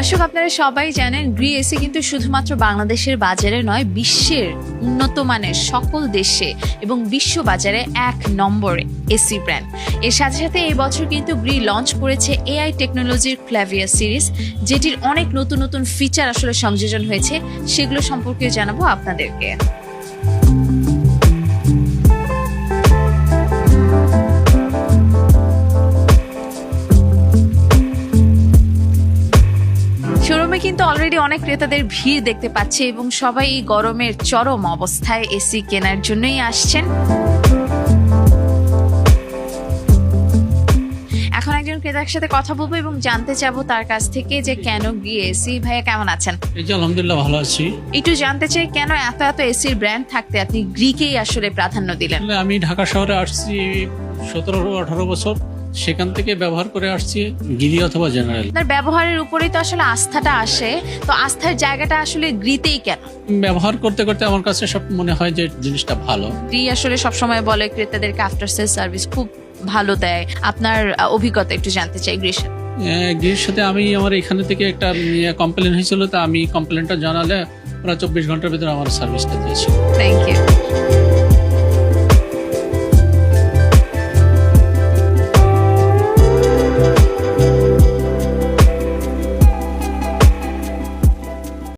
দর্শক, আপনারা সবাই জানেন, গ্রি এসি কিন্তু শুধুমাত্র বাংলাদেশের বাজারে নয়, বিশ্বের উন্নত মানের সকল দেশে এবং বিশ্ব বাজারে এক নম্বরে এসি ব্র্যান্ড এর সাথে সাথে এই বছর কিন্তু গ্রি লঞ্চ করেছে এআই টেকনোলজির ক্ল্যাভিয়া সিরিজ যেটির অনেক নতুন নতুন ফিচার আসলে সংযোজন হয়েছে। সেগুলো সম্পর্কে জানাব আপনাদেরকে। শোরুমে কিন্তু অলরেডি অনেক ক্রেতাদের ভিড় দেখতে পাচ্ছে এবং সবাই এই গরমের চরম অবস্থায় এসি কেনার জন্যই আসছেন। এখন একজন ক্রেতার সাথে কথা বলব এবং জানতে চাবো তার কাছ থেকে যে কেন গিয়ে এসি। ভাইয়া কেমন আছেন? এই যে আলহামদুলিল্লাহ ভালো আছি। একটু জানতে চাই কেন এত এত এসির ব্র্যান্ড থাকতে আপনি গ্রিকেই আসলে প্রাধান্য দিলেন? আমি ঢাকা শহরে আসছি সতেরো আঠারো বছর। সেখান থেকে ব্যবহার করে আসছি গিরি অথবা জেনারেল। আপনার ব্যবহারের উপরেই তো আসলে আস্থাটা আসে তো আস্থার জায়গাটা আসলে গ্রিতেই কেন? ব্যবহার করতে করতে আমার কাছে সব মনে হয় যে জিনিসটা ভালো। গ্রি আসলে সবসময় বলে ক্রেতাদেরকে আফটার সেল সার্ভিস খুব ভালো দেয়। আপনার অভিজ্ঞতা একটু জানতে চাই গ্রির সাথে। সাথে আমি আমার এখানে থেকে একটা কমপ্লেন হয়েছিল তা আমি কমপ্লেনটা জানালে ওরা চব্বিশ ঘণ্টার ভিতরে আমার সার্ভিসটা দিয়েছিল। Thank you